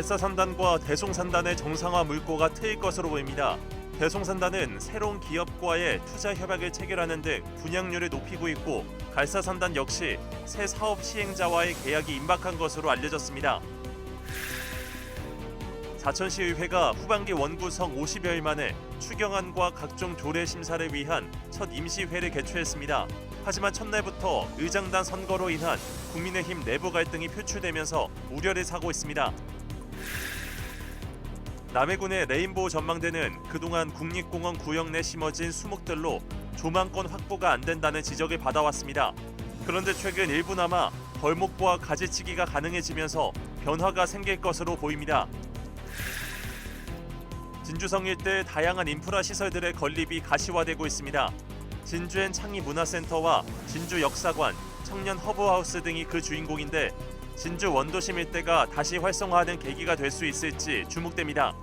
하동 갈사산단과 대송산단의 정상화 물꼬가 트일 것으로 보입니다. 대송산단은 새로운 기업과의 투자 협약을 체결하는 등 분양률을 높이고 있고 갈사산단 역시 새 사업 시행자와의 계약이 임박한 것으로 알려졌습니다. 사천시의회가 후반기 원구성 50여일 만에 추경안과 각종 조례 심사를 위한 첫 임시회를 개최했습니다. 하지만 첫날부터 의장단 선거로 인한 국민의힘 내부 갈등이 표출되면서 우려를 사고 있습니다. 남해군의 레인보우 전망대는 그동안 국립공원 구역 내 심어진 수목들로 조망권 확보가 안 된다는 지적을 받아왔습니다. 그런데 최근 일부나마 벌목과 가지치기가 가능해지면서 변화가 생길 것으로 보입니다. 진주성 일대 다양한 인프라 시설들의 건립이 가시화되고 있습니다. 진주엔 창의 문화센터와 진주 역사관, 청년 허브하우스 등이 그 주인공인데 진주 원도심 일대가 다시 활성화하는 계기가 될 수 있을지 주목됩니다.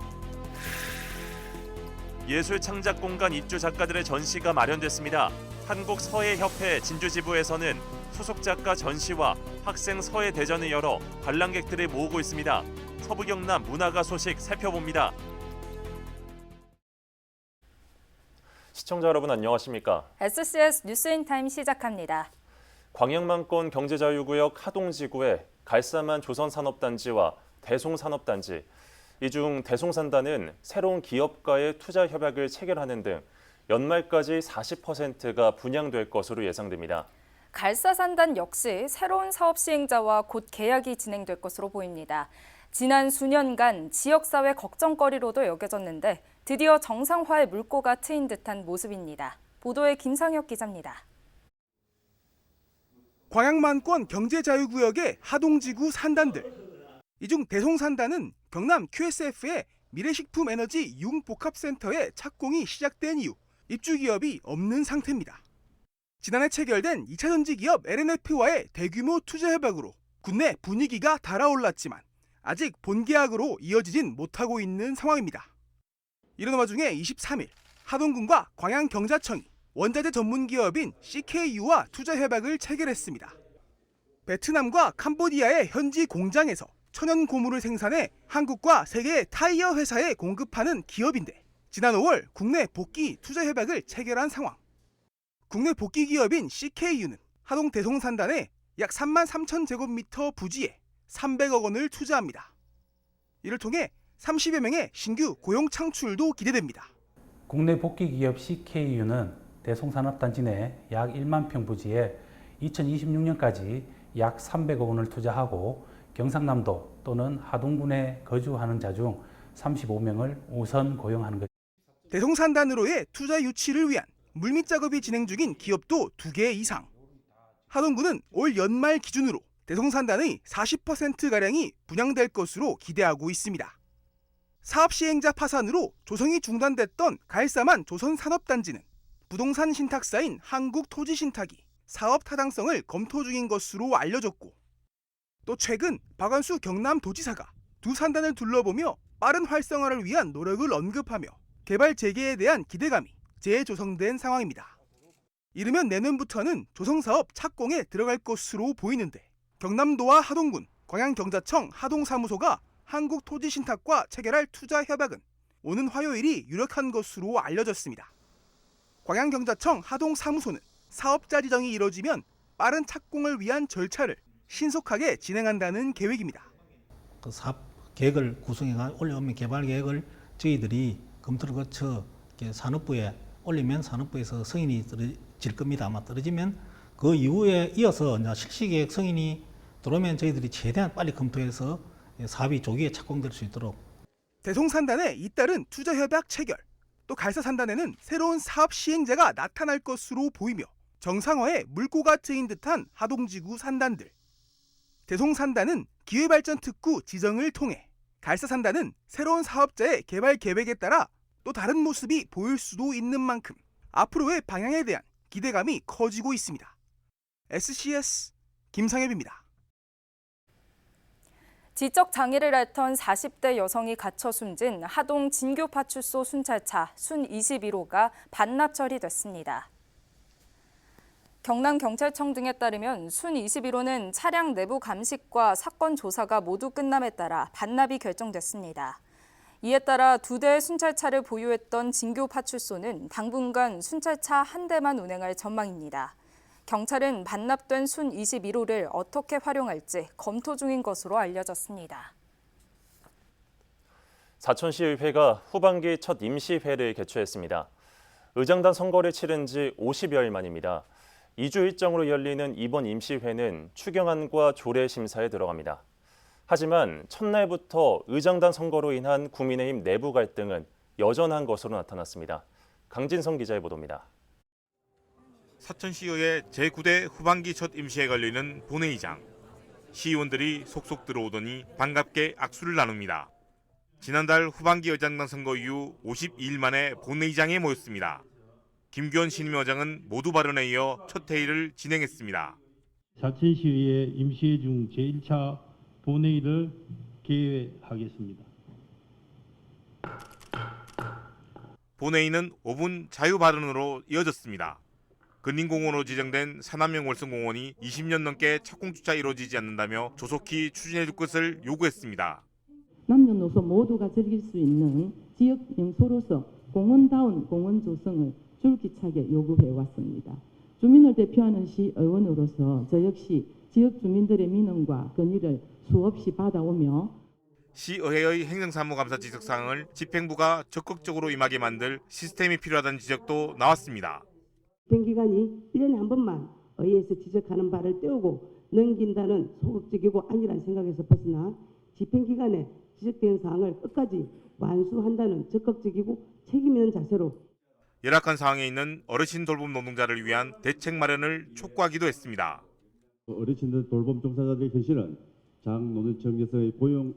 예술 창작 공간 입주 작가들의 전시가 마련됐습니다. 한국 서예 협회 진주 지부에서는 소속 작가 전시와 학생 서예 대전을 열어 관람객들을 모으고 있습니다. 서부 경남 문화가 소식 살펴봅니다. 시청자 여러분 안녕하십니까? SCS 뉴스인 타임 시작합니다. 광양만권 경제자유구역 하동지구에 갈사만 조선산업단지와 대송산업단지, 이 중 대송산단은 새로운 기업과의 투자 협약을 체결하는 등 연말까지 40%가 분양될 것으로 예상됩니다. 갈사산단 역시 새로운 사업 시행자와 곧 계약이 진행될 것으로 보입니다. 지난 수년간 지역사회 걱정거리로도 여겨졌는데 드디어 정상화의 물꼬가 트인 듯한 모습입니다. 보도에 김상혁 기자입니다. 광양만권 경제자유구역의 하동지구 산단들. 이 중 대송산단은 경남 QSF의 미래식품 에너지 융복합센터의 착공이 시작된 이후 입주 기업이 없는 상태입니다. 지난해 체결된 2차 전지 기업 LNF와의 대규모 투자 협약으로 국내 분위기가 달아올랐지만 아직 본계약으로 이어지진 못하고 있는 상황입니다. 이런 와중에 23일 하동군과 광양경자청이 원자재 전문 기업인 CKU와 투자 협약을 체결했습니다. 베트남과 캄보디아의 현지 공장에서 천연 고무를 생산해 한국과 세계 타이어 회사에 공급하는 기업인데 지난 5월 국내 복귀 투자 협약을 체결한 상황. 국내 복귀 기업인 CKU는 하동 대송산단에 약 3만 3천 제곱미터 부지에 300억 원을 투자합니다. 이를 통해 30여 명의 신규 고용 창출도 기대됩니다. 국내 복귀 기업 CKU는 대송산업단지 내 약 1만 평 부지에 2026년까지 약 300억 원을 투자하고 경상남도 또는 하동군에 거주하는 자 중 35명을 우선 고용하는 것. 대송산단으로의 투자 유치를 위한 물밑 작업이 진행 중인 기업도 두 개 이상. 하동군은 올 연말 기준으로 대송산단의 40%가량이 분양될 것으로 기대하고 있습니다. 사업 시행자 파산으로 조성이 중단됐던 갈사만 조선산업단지는 부동산 신탁사인 한국토지신탁이 사업 타당성을 검토 중인 것으로 알려졌고 또 최근 박완수 경남도지사가 두 산단을 둘러보며 빠른 활성화를 위한 노력을 언급하며 개발 재개에 대한 기대감이 재조성된 상황입니다. 이르면 내년부터는 조성사업 착공에 들어갈 것으로 보이는데 경남도와 하동군, 광양경자청 하동사무소가 한국토지신탁과 체결할 투자 협약은 오는 화요일이 유력한 것으로 알려졌습니다. 광양경자청 하동사무소는 사업자 지정이 이뤄지면 빠른 착공을 위한 절차를 신속하게 진행한다는 계획입니다. 그 사업 계획을 구성해가 올려오면 개발 계획을 저희들이 검토를 거쳐 산업부에 올리면 산업부에서 승인이 떨어질 겁니다. 아마 떨어지면 그 이후에 이어서 이제 실시 계획 승인이 들어오면 저희들이 최대한 빨리 검토해서 사업이 조기에 착공될 수 있도록 대송산단에 잇따른 투자 협약 체결, 또 갈사 산단에는 새로운 사업 시행자가 나타날 것으로 보이며 정상화에 물꼬가 트인 듯한 하동지구 산단들. 대송산단은 기회발전 특구 지정을 통해 갈사산단은 새로운 사업자의 개발 계획에 따라 또 다른 모습이 보일 수도 있는 만큼 앞으로의 방향에 대한 기대감이 커지고 있습니다. SCS 김상엽입니다. 지적 장애를 앓던 40대 여성이 갇혀 숨진 하동 진교 파출소 순찰차 순 21호가 반납 처리됐습니다. 경남경찰청 등에 따르면 순 21호는 차량 내부 감식과 사건 조사가 모두 끝남에 따라 반납이 결정됐습니다. 이에 따라 두 대의 순찰차를 보유했던 진교 파출소는 당분간 순찰차 한 대만 운행할 전망입니다. 경찰은 반납된 순 21호를 어떻게 활용할지 검토 중인 것으로 알려졌습니다. 사천시의회가 후반기 첫 임시회를 개최했습니다. 의장단 선거를 치른 지 50여일 만입니다. 2주 일정으로 열리는 이번 임시회는 추경안과 조례 심사에 들어갑니다. 하지만 첫날부터 의장단 선거로 인한 국민의힘 내부 갈등은 여전한 것으로 나타났습니다. 강진성 기자의 보도입니다. 사천시의회 제9대 후반기 첫 임시에 걸리는 본회의장. 시의원들이 속속 들어오더니 반갑게 악수를 나눕니다. 지난달 후반기 의장당 선거 이후 52일 만에 본회의장에 모였습니다. 김규원 신임의장은 모두 발언에 이어 첫 회의를 진행했습니다. 사천시의회 임시회 중 제1차 본회의를 개회하겠습니다. 본회의는 5분 자유 발언으로 이어졌습니다. 근린공원으로 지정된 산암명 월성공원이 20년 넘게 착공주차 이루어지지 않는다며 조속히 추진해줄 것을 요구했습니다. 남녀노소 모두가 즐길 수 있는 지역 명소로서 공원다운 공원 조성을 줄기차게 요구해 왔습니다. 주민을 대표하는 시 의원으로서 저 역시 지역 주민들의 민원과 건의를 수없이 받아오며 시의회의 행정사무감사 지적 사항을 집행부가 적극적으로 임하게 만들 시스템이 필요하다는 지적도 나왔습니다. 집행기관이 1년에 한 번만 의회에서 지적하는 바를 떼우고 넘긴다는 소극적이고 아니란 생각에서 벗어나 집행기관에 지적된 사항을 끝까지 완수한다는 적극적이고 책임 있는 자세로 열악한 상황에 있는 어르신 돌봄 노동자를 위한 대책 마련을 촉구하기도 했습니다. 어르신들 돌봄 종사자들의 현실은 장노년층에서의 고용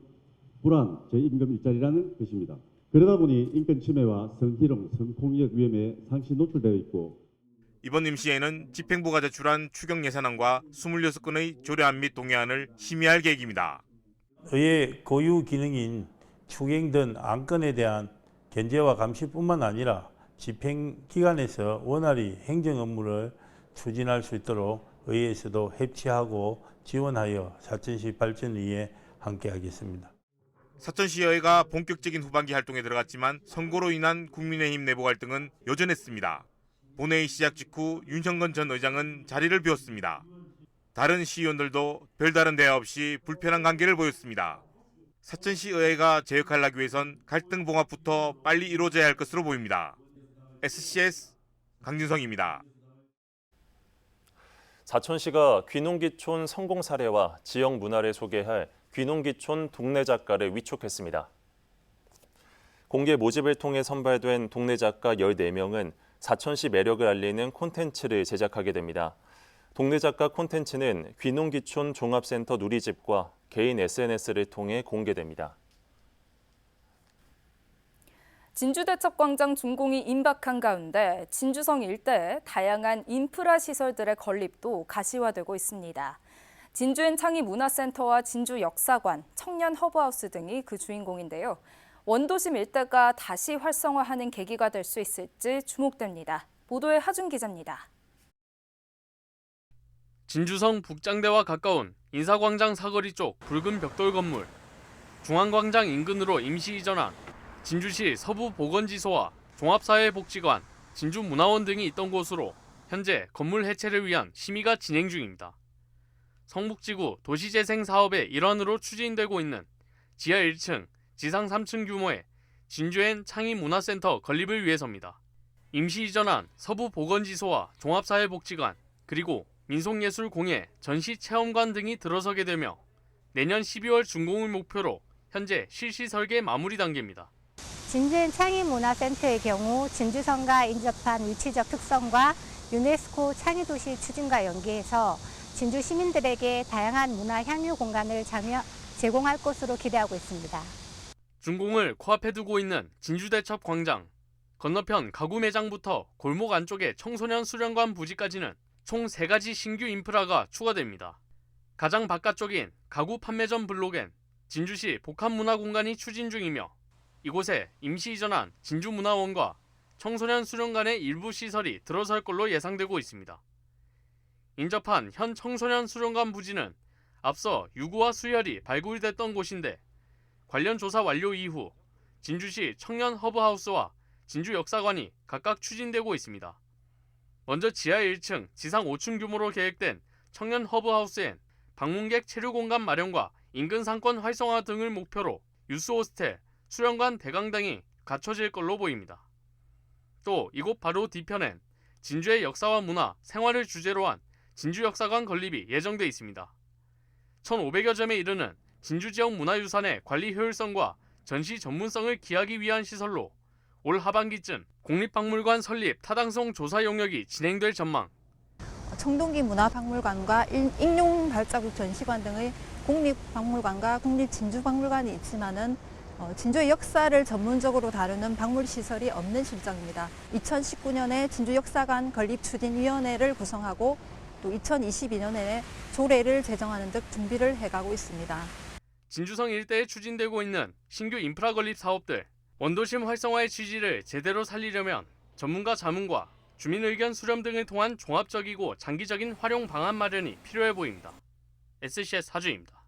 불안, 저임금 일자리라는 것입니다. 그러다 보니 인권 침해와 성희롱, 성폭력 위험에 상시 노출되어 있고 이번 임시회는 집행부가 제출한 추경 예산안과 26건의 조례안 및 동의안을 심의할 계획입니다. 의회 고유 기능인 추경 등 안건에 대한 견제와 감시뿐만 아니라 집행기관에서 원활히 행정 업무를 추진할 수 있도록 의회에서도 협치하고 지원하여 사천시 발전을 위해 함께하겠습니다. 사천시의회가 본격적인 후반기 활동에 들어갔지만 선거로 인한 국민의힘 내부 갈등은 여전했습니다. 본회의 시작 직후 윤형건 전 의장은 자리를 비웠습니다. 다른 시의원들도 별다른 대화 없이 불편한 관계를 보였습니다. 사천시 의회가 제 역할을 하기 위해선 갈등 봉합부터 빨리 이루어져야 할 것으로 보입니다. SCS 강진성입니다. 사천시가 귀농기촌 성공 사례와 지역 문화를 소개할 귀농기촌 동네 작가를 위촉했습니다. 공개 모집을 통해 선발된 동네 작가 14명은 사천시 매력을 알리는 콘텐츠를 제작하게 됩니다. 동네 작가 콘텐츠는 귀농기촌 종합센터 누리집과 개인 SNS를 통해 공개됩니다. 진주대첩광장 준공이 임박한 가운데 진주성 일대에 다양한 인프라 시설들의 건립도 가시화되고 있습니다. 진주엔 창의 문화센터와 진주 역사관, 청년 허브하우스 등이 그 주인공인데요. 원도심 일대가 다시 활성화하는 계기가 될 수 있을지 주목됩니다. 보도에 하준 기자입니다. 진주성 북장대와 가까운 인사광장 사거리 쪽 붉은 벽돌 건물, 중앙광장 인근으로 임시 이전한 진주시 서부보건지소와 종합사회복지관, 진주문화원 등이 있던 곳으로 현재 건물 해체를 위한 심의가 진행 중입니다. 성북지구 도시재생 사업의 일환으로 추진되고 있는 지하 1층, 지상 3층 규모의 진주엔 창의문화센터 건립을 위해서입니다. 임시 이전한 서부보건지소와 종합사회복지관, 그리고 민속예술공예, 전시체험관 등이 들어서게 되며 내년 12월 준공을 목표로 현재 실시 설계 마무리 단계입니다. 진주엔 창의문화센터의 경우 진주성과 인접한 위치적 특성과 유네스코 창의도시 추진과 연계해서 진주 시민들에게 다양한 문화 향유 공간을 제공할 것으로 기대하고 있습니다. 준공을 코앞에 두고 있는 진주대첩 광장. 건너편 가구 매장부터 골목 안쪽의 청소년 수련관 부지까지는 총 3가지 신규 인프라가 추가됩니다. 가장 바깥쪽인 가구 판매점 블록엔 진주시 복합문화공간이 추진 중이며 이곳에 임시 이전한 진주문화원과 청소년 수련관의 일부 시설이 들어설 걸로 예상되고 있습니다. 인접한 현 청소년 수련관 부지는 앞서 유구와 수혈이 발굴됐던 곳인데 관련 조사 완료 이후 진주시 청년 허브하우스와 진주 역사관이 각각 추진되고 있습니다. 먼저 지하 1층, 지상 5층 규모로 계획된 청년 허브하우스엔 방문객 체류 공간 마련과 인근 상권 활성화 등을 목표로 유스 호스텔, 수련관 대강 등이 갖춰질 걸로 보입니다. 또 이곳 바로 뒤편엔 진주의 역사와 문화, 생활을 주제로 한 진주 역사관 건립이 예정돼 있습니다. 1,500여 점에 이르는 진주 지역 문화유산의 관리 효율성과 전시 전문성을 기하기 위한 시설로 올 하반기쯤 국립박물관 설립 타당성 조사 용역이 진행될 전망. 청동기 문화박물관과 일- 익룡 발자국 전시관 등의 국립박물관과 국립진주박물관이 있지만은 어, 진주의 역사를 전문적으로 다루는 박물 시설이 없는 실정입니다. 2019년에 진주 역사관 건립 추진위원회를 구성하고 또 2022년에 조례를 제정하는 등 준비를 해가고 있습니다. 진주성 일대에 추진되고 있는 신규 인프라 건립 사업들, 원도심 활성화의 취지를 제대로 살리려면 전문가 자문과 주민 의견 수렴 등을 통한 종합적이고 장기적인 활용 방안 마련이 필요해 보입니다. SCS 사주입니다.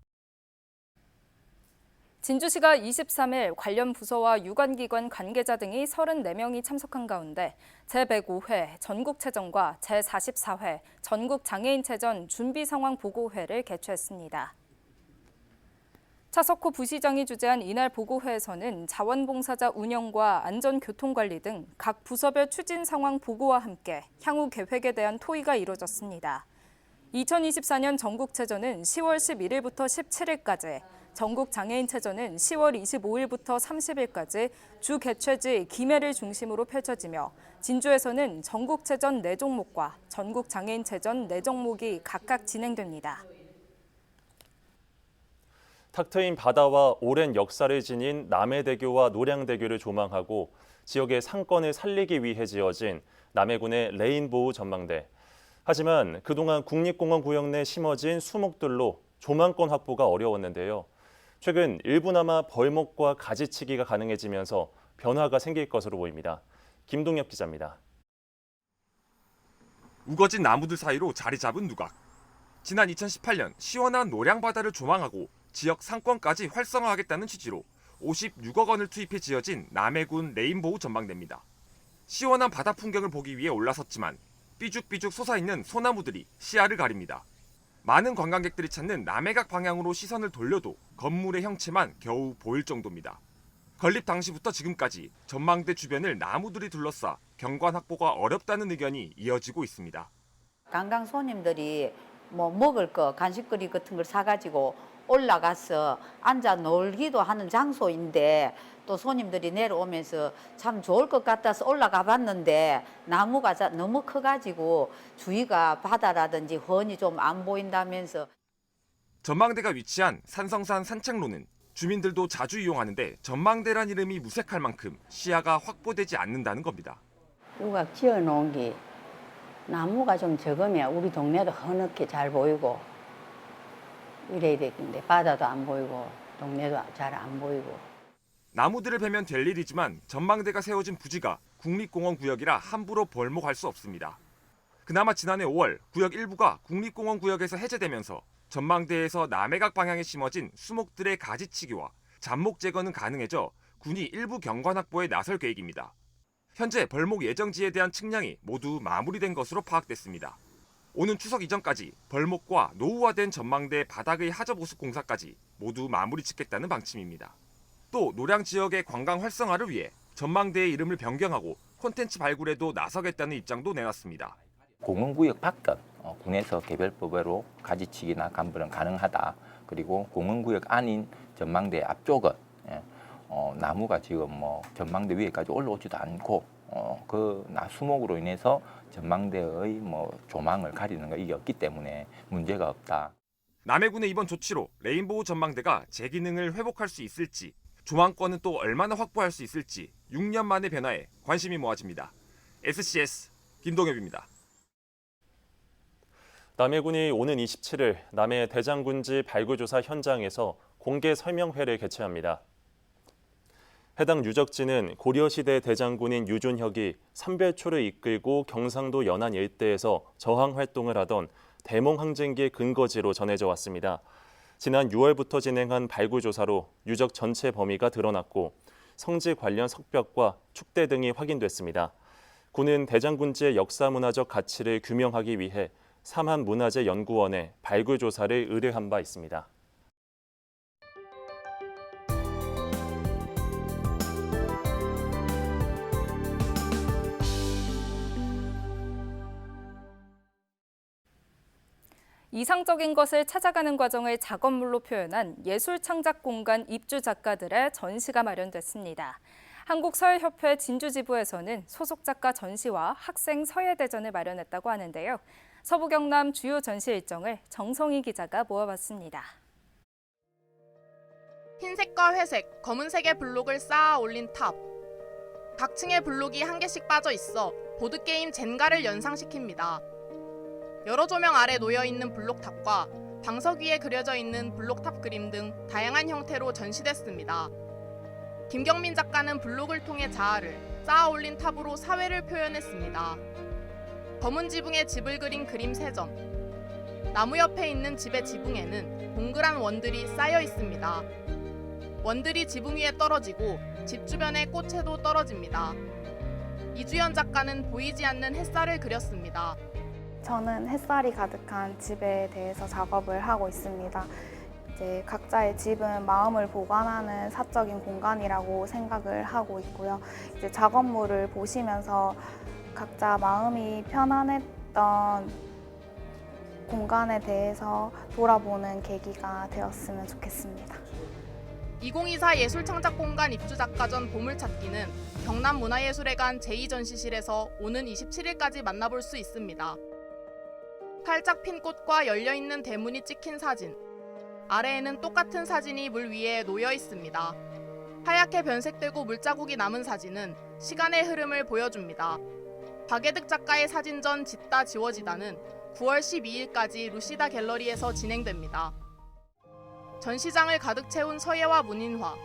진주시가 23일 관련 부서와 유관기관 관계자 등이 34명이 참석한 가운데 제105회 전국체전과 제44회 전국장애인체전 준비상황보고회를 개최했습니다. 차석호 부시장이 주재한 이날 보고회에서는 자원봉사자 운영과 안전교통관리 등 각 부서별 추진 상황 보고와 함께 향후 계획에 대한 토의가 이뤄졌습니다. 2024년 전국체전은 10월 11일부터 17일까지, 전국장애인체전은 10월 25일부터 30일까지 주 개최지 김해를 중심으로 펼쳐지며 진주에서는 전국체전 4종목과 전국장애인체전 4종목이 각각 진행됩니다. 탁 트인 바다와 오랜 역사를 지닌 남해대교와 노량대교를 조망하고 지역의 상권을 살리기 위해 지어진 남해군의 레인보우 전망대. 하지만 그동안 국립공원 구역 내 심어진 수목들로 조망권 확보가 어려웠는데요. 최근 일부나마 벌목과 가지치기가 가능해지면서 변화가 생길 것으로 보입니다. 김동엽 기자입니다. 우거진 나무들 사이로 자리 잡은 누각. 지난 2018년 시원한 노량바다를 조망하고 지역 상권까지 활성화하겠다는 취지로 56억 원을 투입해 지어진 남해군 레인보우 전망대입니다. 시원한 바다 풍경을 보기 위해 올라섰지만 삐죽삐죽 솟아있는 소나무들이 시야를 가립니다. 많은 관광객들이 찾는 남해각 방향으로 시선을 돌려도 건물의 형체만 겨우 보일 정도입니다. 건립 당시부터 지금까지 전망대 주변을 나무들이 둘러싸 경관 확보가 어렵다는 의견이 이어지고 있습니다. 관광 손님들이 뭐 먹을 거 간식거리 같은 걸 사가지고 올라가서 앉아 놀기도 하는 장소인데 또 손님들이 내려오면서 참 좋을 것 같아서 올라가 봤는데 나무가 자- 너무 커가지고 주위가 바다라든지 훤히 좀 안 보인다면서 전망대가 위치한 산성산 산책로는 주민들도 자주 이용하는데 전망대란 이름이 무색할 만큼 시야가 확보되지 않는다는 겁니다. 누가 지어 놓은 게 나무가 좀 적으면 우리 동네도 흐옇게 잘 보이고 이래야 되겠는데 바다도 안 보이고 동네도 잘 안 보이고 나무들을 베면 될 일이지만 전망대가 세워진 부지가 국립공원 구역이라 함부로 벌목할 수 없습니다. 그나마 지난해 5월 구역 일부가 국립공원 구역에서 해제되면서 전망대에서 남해각 방향에 심어진 수목들의 가지치기와 잡목 제거는 가능해져 군이 일부 경관 확보에 나설 계획입니다. 현재 벌목 예정지에 대한 측량이 모두 마무리된 것으로 파악됐습니다. 오는 추석 이전까지 벌목과 노후화된 전망대 바닥의 하저 보수 공사까지 모두 마무리 짓겠다는 방침입니다. 또 노량 지역의 관광 활성화를 위해 전망대의 이름을 변경하고 콘텐츠 발굴에도 나서겠다는 입장도 내놨습니다. 공원구역 밖은 어, 군에서 개별법으로 가지치기나 감벌은 가능하다. 그리고 공원구역 아닌 전망대 앞쪽은 예, 어, 나무가 지금 뭐 전망대 위에까지 올라오지도 않고 어, 그 나수목으로 인해서 전망대의 뭐 조망을 가리는 거 이게 없기 때문에 문제가 없다. 남해군의 이번 조치로 레인보우 전망대가 제 기능을 회복할 수 있을지 조망권은 또 얼마나 확보할 수 있을지 6년 만의 변화에 관심이 모아집니다. SCS 김동엽입니다. 남해군이 오는 27일 남해 대장군지 발굴 조사 현장에서 공개 설명회를 개최합니다. 해당 유적지는 고려시대 대장군인 유존혁이 삼별초를 이끌고 경상도 연안 일대에서 저항 활동을 하던 대몽 항쟁기의 근거지로 전해져 왔습니다. 지난 6월부터 진행한 발굴 조사로 유적 전체 범위가 드러났고 성지 관련 석벽과 축대 등이 확인됐습니다. 군은 대장군지의 역사문화적 가치를 규명하기 위해 삼한문화재연구원에 발굴 조사를 의뢰한 바 있습니다. 이상적인 것을 찾아가는 과정을 작업물로 표현한 예술 창작 공간 입주 작가들의 전시가 마련됐습니다. 한국서예협회 진주지부에서는 소속 작가 전시와 학생 서예대전을 마련했다고 하는데요. 서부 경남 주요 전시 일정을 정성희 기자가 모아봤습니다. 흰색과 회색, 검은색의 블록을 쌓아 올린 탑. 각 층의 블록이 한 개씩 빠져 있어 보드게임 젠가를 연상시킵니다. 여러 조명 아래 놓여 있는 블록탑과 방석 위에 그려져 있는 블록탑 그림 등 다양한 형태로 전시됐습니다. 김경민 작가는 블록을 통해 자아를 쌓아 올린 탑으로 사회를 표현했습니다. 검은 지붕에 집을 그린 그림 3점. 나무 옆에 있는 집의 지붕에는 동그란 원들이 쌓여 있습니다. 원들이 지붕 위에 떨어지고 집 주변의 꽃에도 떨어집니다. 이주연 작가는 보이지 않는 햇살을 그렸습니다. 저는 햇살이 가득한 집에 대해서 작업을 하고 있습니다. 이제 각자의 집은 마음을 보관하는 사적인 공간이라고 생각을 하고 있고요. 이제 작업물을 보시면서 각자 마음이 편안했던 공간에 대해서 돌아보는 계기가 되었으면 좋겠습니다. 2024 예술창작공간 입주작가전 보물찾기는 경남문화예술회관 제2전시실에서 오는 27일까지 만나볼 수 있습니다. 활짝 핀 꽃과 열려있는 대문이 찍힌 사진. 아래에는 똑같은 사진이 물 위에 놓여 있습니다. 하얗게 변색되고 물자국이 남은 사진은 시간의 흐름을 보여줍니다. 박예득 작가의 사진전 짓다 지워지다는 9월 12일까지 루시다 갤러리에서 진행됩니다. 전시장을 가득 채운 서예와 문인화,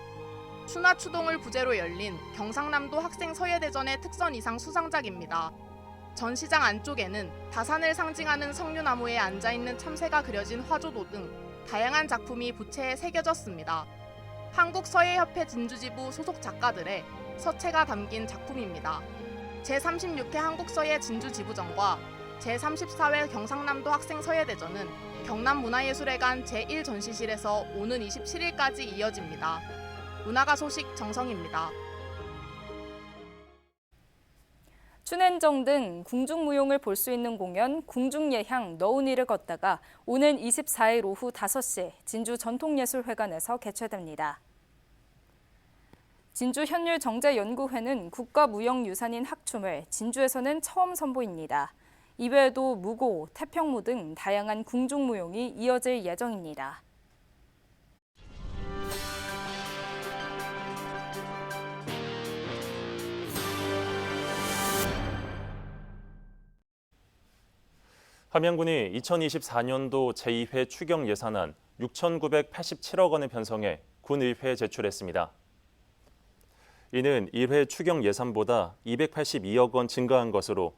추나 추동을 부제로 열린 경상남도 학생 서예대전의 특선 이상 수상작입니다. 전시장 안쪽에는 다산을 상징하는 석류나무에 앉아있는 참새가 그려진 화조도 등 다양한 작품이 부채에 새겨졌습니다. 한국서예협회 진주지부 소속 작가들의 서체가 담긴 작품입니다. 제36회 한국서예 진주지부전과 제34회 경상남도 학생서예대전은 경남문화예술회관 제1전시실에서 오는 27일까지 이어집니다. 문화가 소식 정성입니다. 춘행정 등 궁중무용을 볼 수 있는 공연 궁중예향 너운이를 걷다가 오는 24일 오후 5시 진주 전통예술회관에서 개최됩니다. 진주 현율정제연구회는 국가무형유산인 학춤을 진주에서는 처음 선보입니다. 이외에도 무고, 태평무 등 다양한 궁중무용이 이어질 예정입니다. 함양군이 2024년도 제2회 추경 예산안 6,987억 원을 편성해 군의회에 제출했습니다. 이는 1회 추경 예산보다 282억 원 증가한 것으로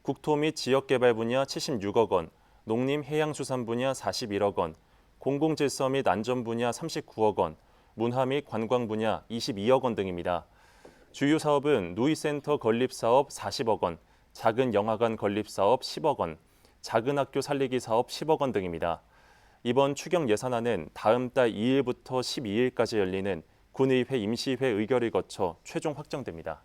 국토 및 지역개발 분야 76억 원, 농림해양수산 분야 41억 원, 공공질서 및 안전 분야 39억 원, 문화 및 관광 분야 22억 원 등입니다. 주요 사업은 누이센터 건립 사업 40억 원, 작은 영화관 건립 사업 10억 원, 작은 학교 살리기 사업 10억 원 등입니다. 이번 추경 예산안은 다음 달 2일부터 12일까지 열리는 군의회 임시회 의결을 거쳐 최종 확정됩니다.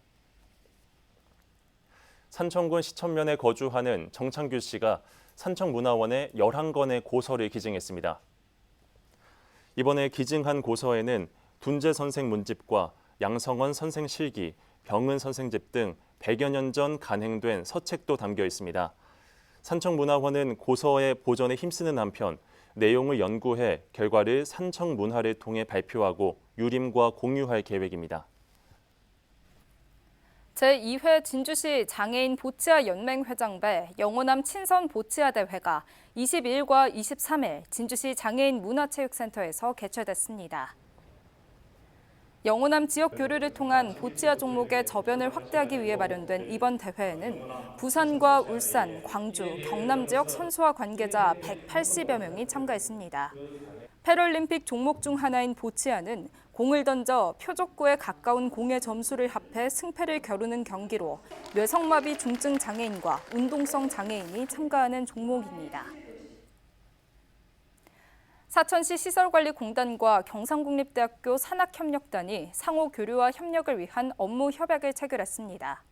산청군 시천면에 거주하는 정창규 씨가 산청문화원에 11건의 고서를 기증했습니다. 이번에 기증한 고서에는 둔재 선생 문집과 양성원 선생 실기, 병은 선생집 등 100여 년 전 간행된 서책도 담겨 있습니다. 산청문화원은 고서의 보존에 힘쓰는 한편 내용을 연구해 결과를 산청문화를 통해 발표하고 유림과 공유할 계획입니다. 제2회 진주시 장애인 보치아 연맹 회장배 영호남 친선 보치아 대회가 22일과 23일 진주시 장애인 문화체육센터에서 개최됐습니다. 영호남 지역 교류를 통한 보치아 종목의 저변을 확대하기 위해 마련된 이번 대회에는 부산과 울산, 광주, 경남 지역 선수와 관계자 180여 명이 참가했습니다. 패럴림픽 종목 중 하나인 보치아는 공을 던져 표적구에 가까운 공의 점수를 합해 승패를 겨루는 경기로 뇌성마비 중증 장애인과 운동성 장애인이 참가하는 종목입니다. 사천시 시설관리공단과 경상국립대학교 산학협력단이 상호 교류와 협력을 위한 업무 협약을 체결했습니다.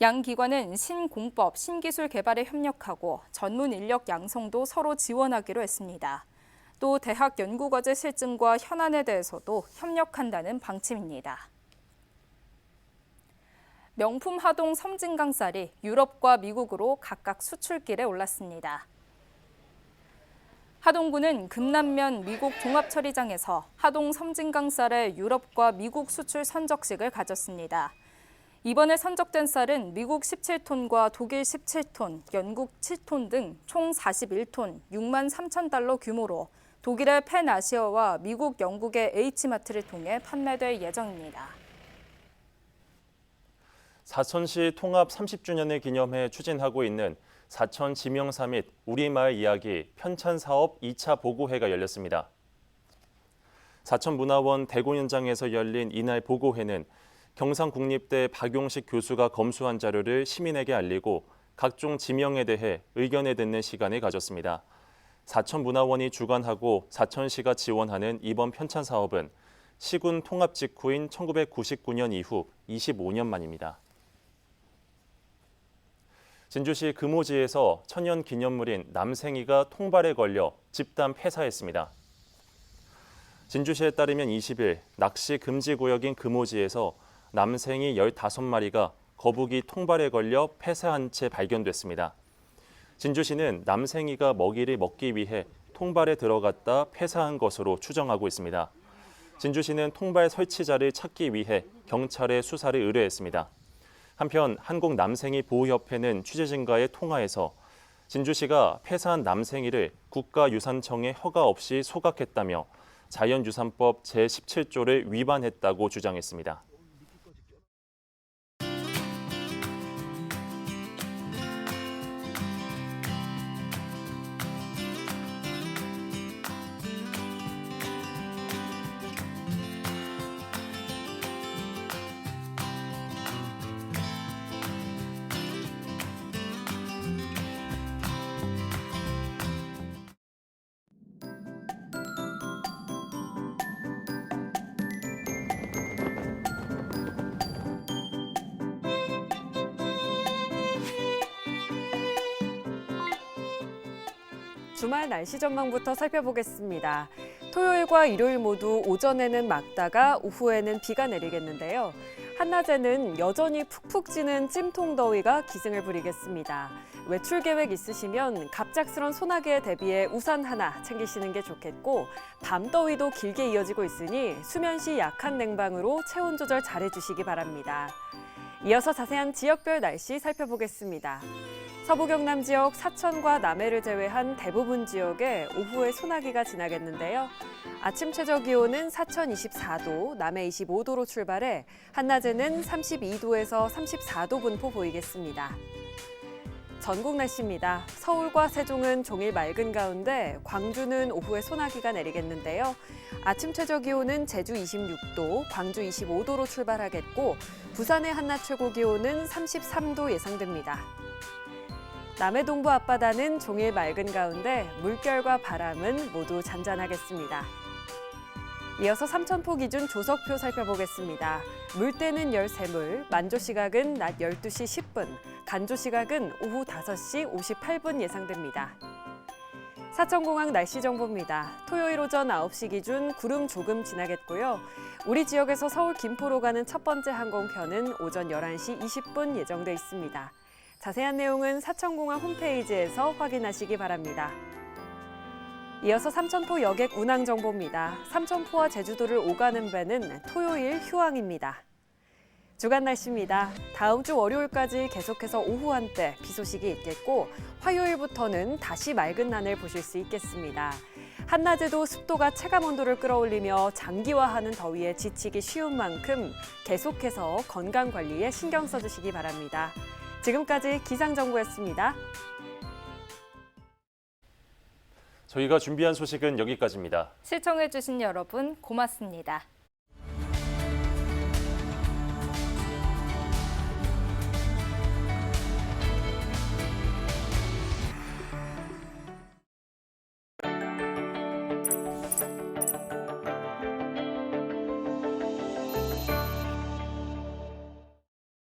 양 기관은 신공법, 신기술 개발에 협력하고 전문 인력 양성도 서로 지원하기로 했습니다. 또 대학 연구과제 실증과 현안에 대해서도 협력한다는 방침입니다. 명품 하동 섬진강쌀이 유럽과 미국으로 각각 수출길에 올랐습니다. 하동구는 금남면 미국 종합처리장에서 하동 섬진강 쌀의 유럽과 미국 수출 선적식을 가졌습니다. 이번에 선적된 쌀은 미국 17톤과 독일 17톤, 영국 7톤 등 총 41톤, 6만 3천 달러 규모로 독일의 펜아시아와 미국, 영국의 H마트를 통해 판매될 예정입니다. 사천시 통합 30주년을 기념해 추진하고 있는 사천 지명사 및 우리마을 이야기 편찬 사업 2차 보고회가 열렸습니다. 사천문화원 대공연장에서 열린 이날 보고회는 경상국립대 박용식 교수가 검수한 자료를 시민에게 알리고 각종 지명에 대해 의견을 듣는 시간을 가졌습니다. 사천문화원이 주관하고 사천시가 지원하는 이번 편찬 사업은 시군 통합 직후인 1999년 이후 25년 만입니다. 진주시 금오지에서 천연 기념물인 남생이가 통발에 걸려 집단 폐사했습니다. 진주시에 따르면 20일 낚시 금지 구역인 금오지에서 남생이 15마리가 거북이 통발에 걸려 폐사한 채 발견됐습니다. 진주시는 남생이가 먹이를 먹기 위해 통발에 들어갔다 폐사한 것으로 추정하고 있습니다. 진주시는 통발 설치자를 찾기 위해 경찰에 수사를 의뢰했습니다. 한편 한국 남생이 보호협회는 취재진과의 통화에서 진주시가 폐사한 남생이를 국가유산청의 허가 없이 소각했다며 자연유산법 제17조를 위반했다고 주장했습니다. 날씨 전망부터 살펴보겠습니다. 토요일과 일요일 모두 오전에는 맑다가 오후에는 비가 내리겠는데요. 한낮에는 여전히 푹푹 찌는 찜통 더위가 기승을 부리겠습니다. 외출 계획 있으시면 갑작스런 소나기에 대비해 우산 하나 챙기시는 게 좋겠고 밤 더위도 길게 이어지고 있으니 수면 시 약한 냉방으로 체온 조절 잘해주시기 바랍니다. 이어서 자세한 지역별 날씨 살펴보겠습니다. 서부 경남 지역 사천과 남해를 제외한 대부분 지역에 오후에 소나기가 지나겠는데요. 아침 최저 기온은 사천 24도, 남해 25도로 출발해 한낮에는 32도에서 34도 분포 보이겠습니다. 전국 날씨입니다. 서울과 세종은 종일 맑은 가운데 광주는 오후에 소나기가 내리겠는데요. 아침 최저 기온은 제주 26도, 광주 25도로 출발하겠고 부산의 한낮 최고 기온은 33도 예상됩니다. 남해 동부 앞바다는 종일 맑은 가운데 물결과 바람은 모두 잔잔하겠습니다. 이어서 삼천포 기준 조석표 살펴보겠습니다. 물때는 13물, 만조 시각은 낮 12시 10분, 간조 시각은 오후 5시 58분 예상됩니다. 사천공항 날씨 정보입니다. 토요일 오전 9시 기준 구름 조금 지나겠고요. 우리 지역에서 서울 김포로 가는 첫 번째 항공편은 오전 11시 20분 예정돼 있습니다. 자세한 내용은 사천공항 홈페이지에서 확인하시기 바랍니다. 이어서 삼천포 여객 운항 정보입니다. 삼천포와 제주도를 오가는 배는 토요일 휴항입니다. 주간 날씨입니다. 다음 주 월요일까지 계속해서 오후 한때 비 소식이 있겠고 화요일부터는 다시 맑은 날을 보실 수 있겠습니다. 한낮에도 습도가 체감 온도를 끌어올리며 장기화하는 더위에 지치기 쉬운 만큼 계속해서 건강 관리에 신경 써주시기 바랍니다. 지금까지 기상정보였습니다. 저희가 준비한 소식은 여기까지입니다. 시청해주신 여러분 고맙습니다.